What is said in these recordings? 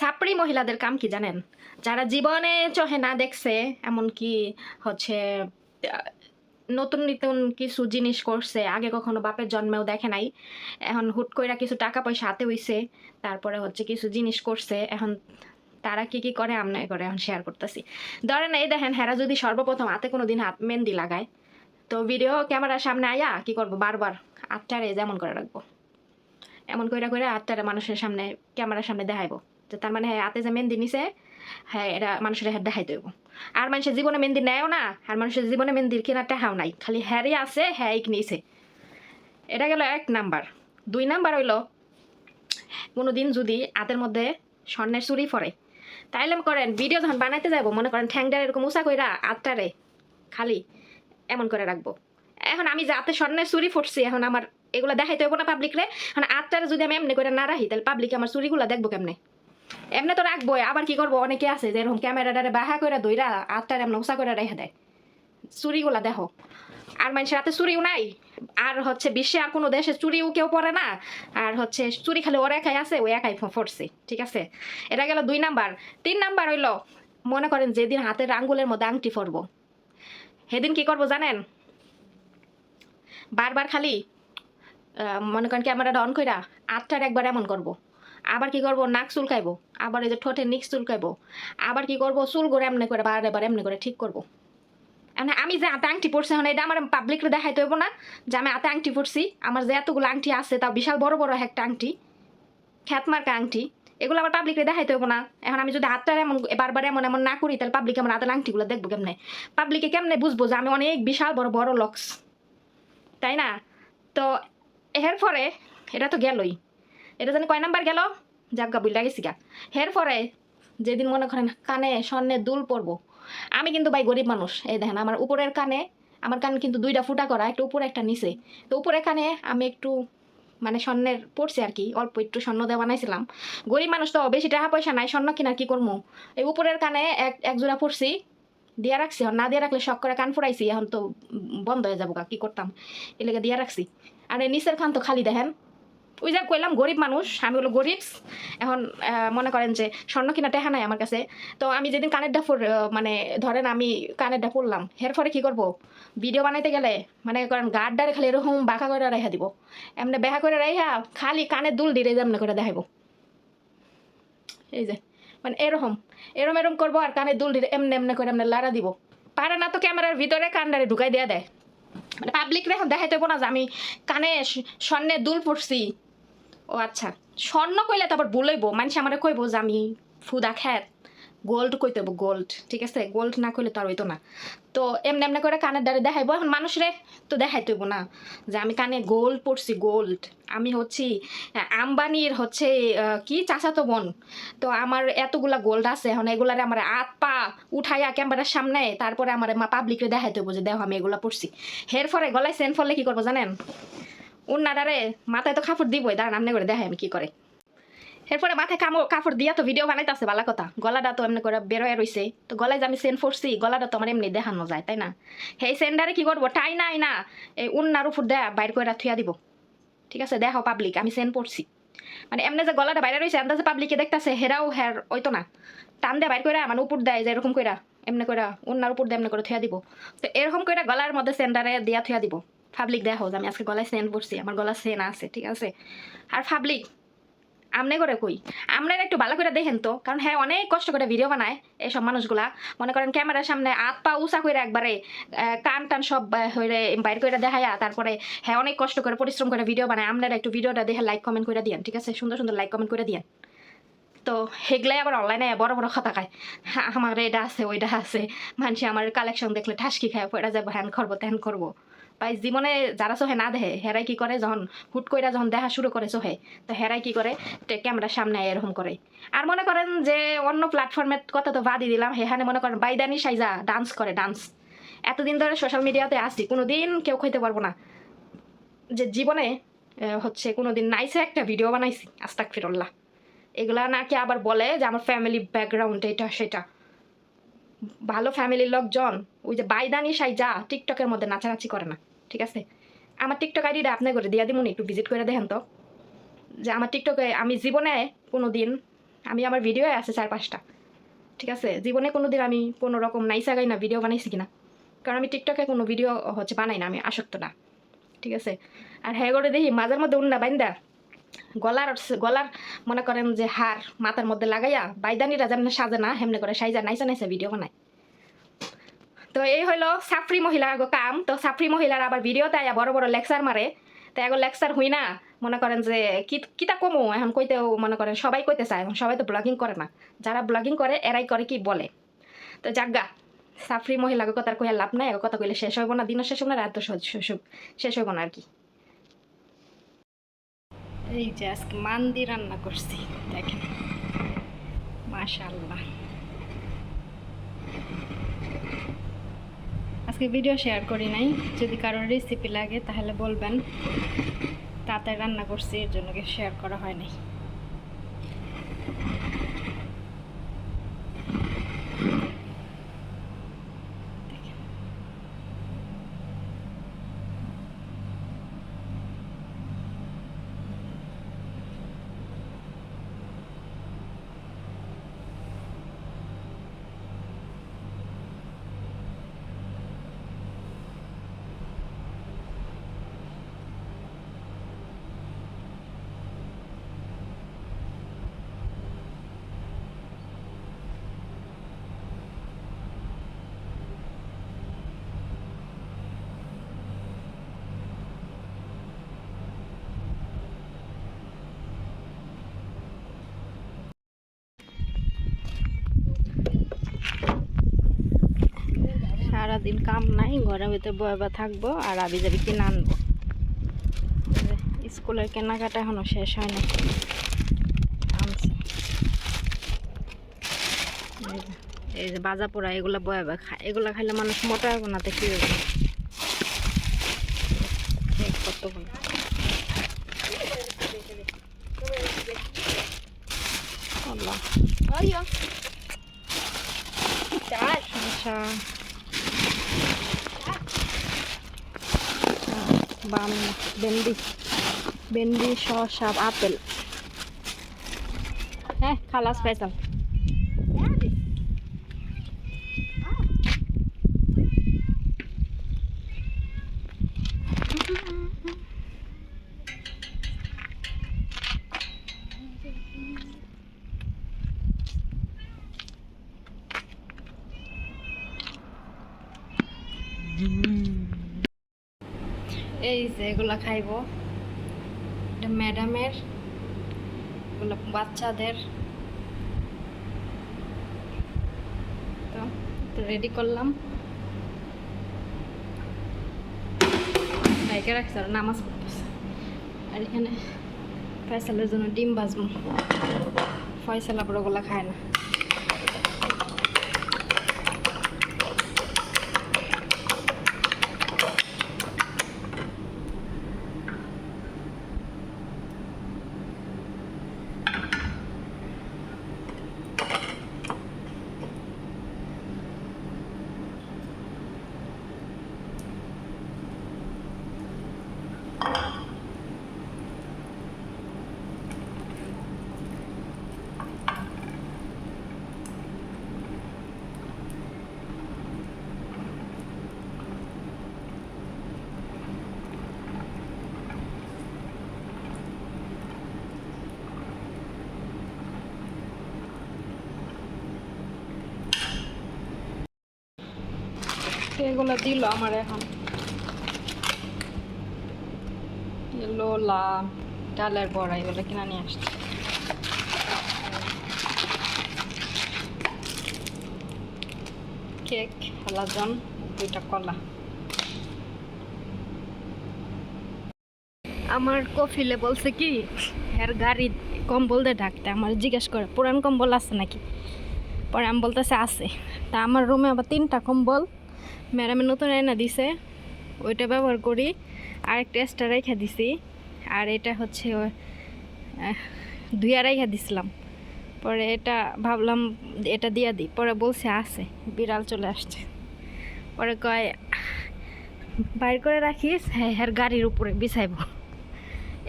সাপড়ি মহিলাদের কাম কি জানেন? যারা জীবনে চোখে না দেখছে, এমনকি হচ্ছে নতুন নতুন কিছু জিনিস করছে, আগে কখনো বাপের জন্মেও দেখে নাই, এখন হুট কইরা কিছু টাকা পয়সা হাতে হইছে, তারপরে হচ্ছে কিছু জিনিস করছে, এখন তারা কি কি করে, আমনে করে এখন শেয়ার করতেছি। ধরেন এই দেখেন, হেরা যদি সর্বপ্রথম হাতে কোনো দিন হাত মেহেন্দি লাগায়, তো ভিডিও ক্যামেরার সামনে আয়া, কি করব? বারবার আটটারে যেমন করে রাখব। এমন কইরা কইরা আটটারে মানুষের সামনে ক্যামেরার সামনে দেখাইবো। তার মানে হ্যাঁ হাতে যে মেহেন্দি নিছে হ্যাঁ এটা মানুষের হ্যাঁ দেখাইতে হইব। আর মানুষের জীবনে মেহেন্দি নেয়ও না, আর মানুষের জীবনে মেহেন্দির কেনার টাকাও নাই, খালি হ্যারই আছে হ্যাঁ নিছে। এটা গেল এক নাম্বার। দুই নাম্বার হইল কোনো দিন যদি হাতের মধ্যে স্বর্ণের চুরি পড়ে, তাইলে করেন ভিডিও যখন বানাইতে যাব মনে করেন ঠ্যাংটার এরকম উঁচা কইরা আটটারে খালি এমন করে রাখব। এখন আমি যে হাতে স্বর্ণের চুরি ফুটছি, এখন আমার এগুলো দেখাইতে হইব না পাবলিকরে এখন আটটারে যদি আমি এমনি করে না রাখি, তাহলে পাবলিক আমার চুরিগুলো দেখব কেমনে? এমনি তো রাখব আবার কি করব? অনেকে আছে যে এরকম ক্যামেরাটারে বাহা করে দইরা আটটারে এমন উঁচা করে রেখে দেয়। চুরিগুলা দেখো। আর মানুষের হাতে চুরিও নাই। আর হচ্ছে বিশ্বে আর কোনো দেশে চুরিও কেউ পরে না। আর হচ্ছে চুরি খালি ওর একাই আছে ওই একাই ফ- ফটছে ঠিক আছে? এটা গেল দুই নাম্বার। তিন নাম্বার হইল, মনে করেন যেদিন হাতের আঙ্গুলের মধ্যে আংটি পরব সেদিন কি করব জানেন? বারবার খালি মনে করেন ক্যামেরাটা অন কইরা আটটার একবার এমন করব। আবার কি করব? নাক চুলকাইবো আবার এই যে ঠোঁটে নিক্স চুলকাইবো আবার কি করব? চুল করে এমনি করে বারে বারে এমনি করে ঠিক করব। মানে আমি যে হাতে আংটি পড়ছি এখন, এটা আমার পাবলিকরে দেখাইতে হইব না যে আমি হাতে আংটি পড়ছি আমার যে এতগুলো আংটি আছে, তাও বিশাল বড় বড় একটা আংটি খ্যাতমার্কা আংটি, এগুলো আমার পাবলিকরে দেখাইতে হইব না। এখন আমি যদি হাতটা এমন, বারবার এমন এমন না করি, তাহলে পাবলিক আমার হাতের আংটিগুলো দেখব কেমনে? পাবলিকে কেমনে বুঝব যে আমি অনেক বিশাল বড় বড় লক্স তাই না? তো এর পরে, এটা তো গেলই। এটা জানি কয় নাম্বার গেল? যাজ্ঞা বুঝলা গেছি গা। এর পরে যেদিন মনে করেন কানে স্বর্ণের দুল পরবো আমি কিন্তু ভাই গরিব মানুষ। এই দেখেন আমার উপরের কানে আমার কান কিন্তু দুইটা ফুটা করা একটা উপরে একটা নিচে। তো উপরের কানে আমি একটু মানে স্বর্ণের পড়ছে আর কি অল্প একটু স্বর্ণ দেওয়া বানাইছিলাম। গরিব মানুষ তো বেশি টাকা পয়সা নাই স্বর্ণ কিনা কি করব এই উপরের কানে এক এক জোড়া পড়ছি দিয়া রাখছি না দিয়ে রাখলে শখ করে কান ফুরাইছি এখন তো বন্ধ হয়ে যাব গা, কি করতাম? এলাকা দিয়া রাখছি। আর এই নিচের খান তো খালি দেখেন ওই যা কইলাম গরিব মানুষ, আমি হলো গরিব। এখন মনে করেন যে স্বর্ণ কিনা টেহা নাই আমার কাছে। তো আমি যেদিন কানেরটা ফোর মানে ধরেন আমি কানেরটা পড়লাম এর পরে কি করব? ভিডিও বানাইতে গেলে মানে করেন গার্ডারে খালি এরকম বাঁকা করে রেখা দিব। এমনি বেহা করে রেখা খালি কানের দুল দিয়ে এমনি করে দেখাইব। এই যে মানে এরকম, এরম এরম করব আর কানে দুল দিয়ে এমনি এমনি করে এমনি লাড়া দিব। পারে না তো ক্যামেরার ভিতরে কানডারে ঢুকাই দেয়া দেয়। মানে পাবলিক এখন দেখাইতে না যে আমি কানে স- স্বর্ণের দুল পড়ছি ও আচ্ছা। স্বর্ণ কইলে তারপর বলইব। মানুষ আমার কইব যে আমি ফুদা খ্যাত। গোল্ড কইতে হইব, গোল্ড, ঠিক আছে? গোল্ড না কইলে তো আর হইতো না। তো এমনি এমনি করে কানের দ্বারে দেখাইবো। এখন মানুষরে তো দেখাইতে হইব না যে আমি কানে গোল্ড পড়ছি, গোল্ড। আমি হচ্ছি আম্বানির হচ্ছে কি চাচাতো বোন। তো আমার এতগুলা গোল্ড আছে, এখন এগুলারে আমার হাত পা উঠাইয়া ক্যামেরার সামনে, তারপরে আমার মা পাবলিকরে দেখাইতে হইব যে দেখো আমি এগুলা পড়ছি। হের ফলে গলায় সেন ফলে কি করব জানেন? উন্নাডারে মাথায় তো কাপড় দিবই, দাঁড়ান, আমনে করে দেখাই আমি কি করে। এরপরে মাথায় কামড় কাপড় দিয়া তো ভিডিও বানাইতেছে ভালো কথা। গলাটা তো এমনি করে বেরোয় রইছে। তো গলায় যে আমি সেন ফোরছি গলাটা তো আমার এমনি দেখানো যায়, তাই না? সেই সেন্ডারে কি করব? টাই নাই না, এই উন্নার উপর দেয়া বাইর করে থুয়া দিব। ঠিক আছে দেখো পাবলিক আমি সেন পড়ছি মানে এমনি যে গলাটা বাইরে রয়েছে আন্দাজে পাবলিকে দেখতেছে, হেরাও হের ওইতো না। টান দেয় বাইর করে মানে উপর দেয় যে এরকম কইরা, এমনি কইরা উন্নার উপর দিয়ে এমনি করে থুয়া দিব। তো এরকম কইরা গলার মধ্যে সেন্ডারে দিয়া থুয়া দিব। পাবলিক দেখো আমি আজকে গলায় সেন পড়ছি আমার গলা সেন আছে ঠিক আছে? আর পাবলিক আমনে করে কই? আপনারা একটু ভালো করে দেখেন তো কারণ হ্যাঁ অনেক কষ্ট করে ভিডিও বানায় এইসব মানুষগুলা। মনে করেন ক্যামেরার সামনে হাত পা উঁচা করে একবারে কান টান সব হইরে বাইর করে দেখায়া তারপরে হ্যাঁ অনেক কষ্ট করে পরিশ্রম করে ভিডিও বানায়। আপনারা একটু ভিডিওটা দেখে লাইক কমেন্ট করে দিয়েন ঠিক আছে? সুন্দর সুন্দর লাইক কমেন্ট করে দিয়েন। তো সেগুলাই আবার অনলাইনে বড় বড় কথা খায়। হ্যাঁ, আমার এটা আছে ওইটা আছে। মানুষ আমার কালেকশন দেখলে ঠাসকি খায় ওইটা যাব হ্যান করব ত্যান করব। ভাই জীবনে যারা চোহে না দেখে হেরাই কি করে যখন, হুট কইরা যখন দেখা শুরু করে চোহে, তো হেরাই কি করে ক্যামেরার সামনে এরকম করে আর মনে করেন যে, অন্য প্ল্যাটফর্মের কথা তো বাদই দিলাম সেখানে মনে করেন বাইদানি সাইজা ডান্স করে ডান্স এতদিন ধরে সোশ্যাল মিডিয়াতে আসছি কোনো দিন কেউ খাইতে পারব না। যে জীবনে হচ্ছে কোনো দিন নাইসে একটা ভিডিও বানাইছি আস্তাক ফিরল্লাহ এগুলা নাকি আবার বলে যে, আমার ফ্যামিলি ব্যাকগ্রাউন্ড এটা, সেটা। ভালো ফ্যামিলির লোকজন, ওই যে বাইদানি সাইজা টিকটকের মধ্যে নাচানাচি করে না। ঠিক আছে? আমার টিকটক আইডিটা আপনি করে দিয়া দিমুনি একটু ভিজিট করে দেখেন তো। যে আমার টিকটকে আমি জীবনে কোনো দিন আমি আমার ভিডিও আছে চার পাঁচটা। ঠিক আছে? জীবনে কোনো দিন আমি কোনো রকম নাইসা গাই না ভিডিও বানাইছি কিনা। কারণ আমি টিকটকে কোনো ভিডিও হচ্ছে বানাই না, আমি আসক্ত না। ঠিক আছে? আর হ্যাঁ করে দেখি মাঝের মধ্যে উন্না বাইন্দা, গলার গলার মনে করেন যে হার মাথার মধ্যে লাগাইয়া, বাইদানিরা যেমন সাজে না, হেমনে করে সাইজা, নাইসা নাইসা ভিডিও বানায়। তো এই হইল সাফরি মহিলার আগো কাম। তো সাফরি মহিলার আবার ভিডিওতে আয়া বড় বড় লেকচার মারে। তো এগো লেকচার হই না মনে করেন যে কিতা কমো? এখন কইতেও মনে করেন সবাই কইতে চায় এখন সবাই তো ব্লগিং করে না। যারা ব্লগিং করে, এরাই করে কি বলে। তো জাগা সাফরি মহিলাকে কথা কইয়া লাভ নাই এগো কথা কইলে শেষ হইব না, দিনও শেষ হইব না রাত শেষ হইব না আর কি। এই যে আজকে মান্দি রান্না করছি, দেখেন। মাশাল্লাহ আজকে ভিডিও শেয়ার করি নাই। যদি কারোর রেসিপি লাগে, তাহলে বলবেন। তাড়াতাড়ি রান্না করছি, এর জন্য শেয়ার করা হয় নাই। সারাদিন কাম নাই ঘরের ভিতরে বয়ে বয়ে থাকব আর আবি যাবি কিনে আনব। স্কুলের কেনাকাটা এখনও শেষ হয় না আনছে। এই যে- বাজা পোড়া এগুলা বয়ে বয়ে খায়। এগুলা খাইলে মানুষ মোটা হবে না তো কি হবে এই কতগুলো। আল্লাহ। আচ্ছা বাম ভেন্ডি ভেন্ডি শসা আপেল। হ্যাঁ খালাস পাইতাম এই যে এগুলা খাইবো। এটা ম্যাডামের, এগুলো বাচ্চাদের। তো রেডি করলাম। বাইকে রাখছে আর নামাজ পড়তেছে। আর এখানে ফয়সালের জন্য ডিম বাজবো ফয়সাল আবার ওগুলা খায় না। এগুলো দিল আমার এখন। লোলা ডালের বড়া, এগুলো কিনা নিয়ে আসছে। কেক হালাজন দুইটা কলা। আমার কফিলে বলছে কি এর গাড়ি কম্বল দিয়ে ঢাকতে আমার জিজ্ঞেস করে, পুরান কম্বল আছে নাকি? পরে আমি বলতেছে, আছে। তা আমার রুমে আবার তিনটা কম্বল। ম্যাডামে নতুন এনে দিছে, ওইটা ব্যবহার করি। আরেকটা এক্সট্রা রেখে দিছি, আর এটা হচ্ছে ধুইয়া রেখে দিছিলাম। পরে এটা ভাবলাম এটা দিয়া দিই, পরে বলছে আছে, বিড়াল চলে আসছে। পরে কয়, বাইর করে রাখিস হ্যাঁ হ্যাঁ গাড়ির উপরে বিছাইব।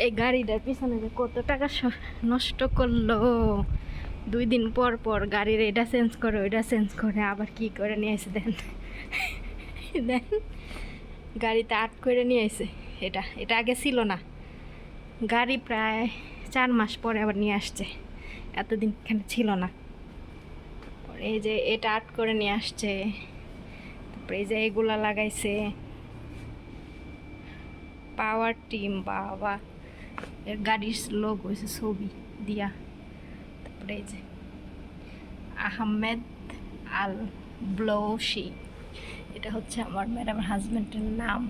এই গাড়িটার পিছনে যে কত টাকা নষ্ট করল। দুই দিন পর পর গাড়ির এটা চেঞ্জ করে, ওইটা চেঞ্জ করে, আবার কি করে নিয়ে আসে দেন। দেন গাড়িতে আট করে নিয়ে আসে এটা এটা আগে ছিল না। গাড়ি প্রায় চার মাস পরে আবার নিয়ে আসছে। এতদিন এখানে ছিল না। এই যে এটা আট করে নিয়ে আসছে, তারপরে এই যে এগুলা লাগাইছে। পাওয়ার টিম, বাবা, এর গাড়ির লোক হয়েছে ছবি দিয়া। তারপরে এই যে আহমেদ আল ব্লোশি। এটা হচ্ছে আমার ম্যাডাম হাজব্যান্ডের নাম।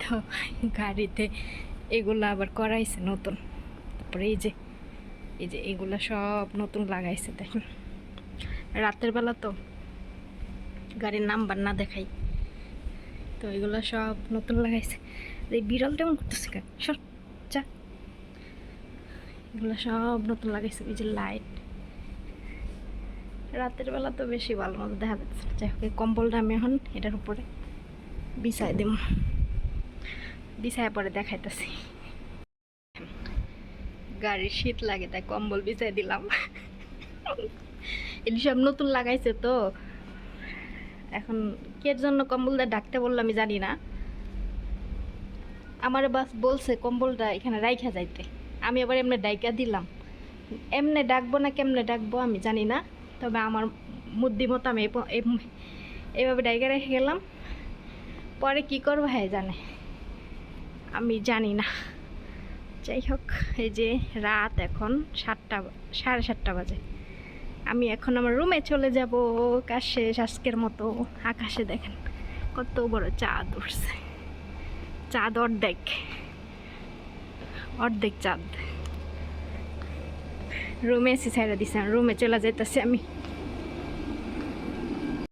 তো গাড়িতে এগুলো আবার করাইছে নতুন। তারপরে এই যে এই যে এগুলো সব নতুন লাগাইছে, দেখেন। রাতের বেলা তো গাড়ির নাম্বার না দেখাই। তো এগুলো সব নতুন লাগাইছে। এই বিড়াল তেমন করতেছে কেন? সব চা এগুলো সব নতুন লাগাইছে এই যে লাইট রাতের বেলা তো বেশি ভালো মতো দেখা যাচ্ছে যাই হোক কম্বলটা আমি এখন এটার উপরে বিছাই দেব। বিছায় পরে দেখাইতেছি। গাড়ির শীত লাগে, তাই কম্বল বিছাই দিলাম। এটি সব নতুন লাগাইছে তো। এখন কের জন্য কম্বলটা ডাকতে বলল আমি জানি না। আমার বাস বলছে কম্বলটা এখানে রাইখা যাইতে। আমি আবার এমনি ডাইকা দিলাম। এমনে ডাকবো না কেমনে ডাকবো আমি জানি না। তবে আমার বুদ্ধি মতো আমি এভাবে ডাইকা রেখে গেলাম। পরে কি করব হ্যাঁ জানে। আমি জানি না। যাই হোক, এই যে রাত এখন সাতটা, সাড়ে সাতটা বাজে। আমি এখন আমার রুমে চলে যাব। কাজ শেষ, আজকের মতো। আকাশে দেখেন কত বড় চাঁদ উঠছে। চাঁদ অর্ধেক। অর্ধেক চাঁদ। রুমে এসে ছেড়ে দিছে রুমে চলে যেতেছি আমি।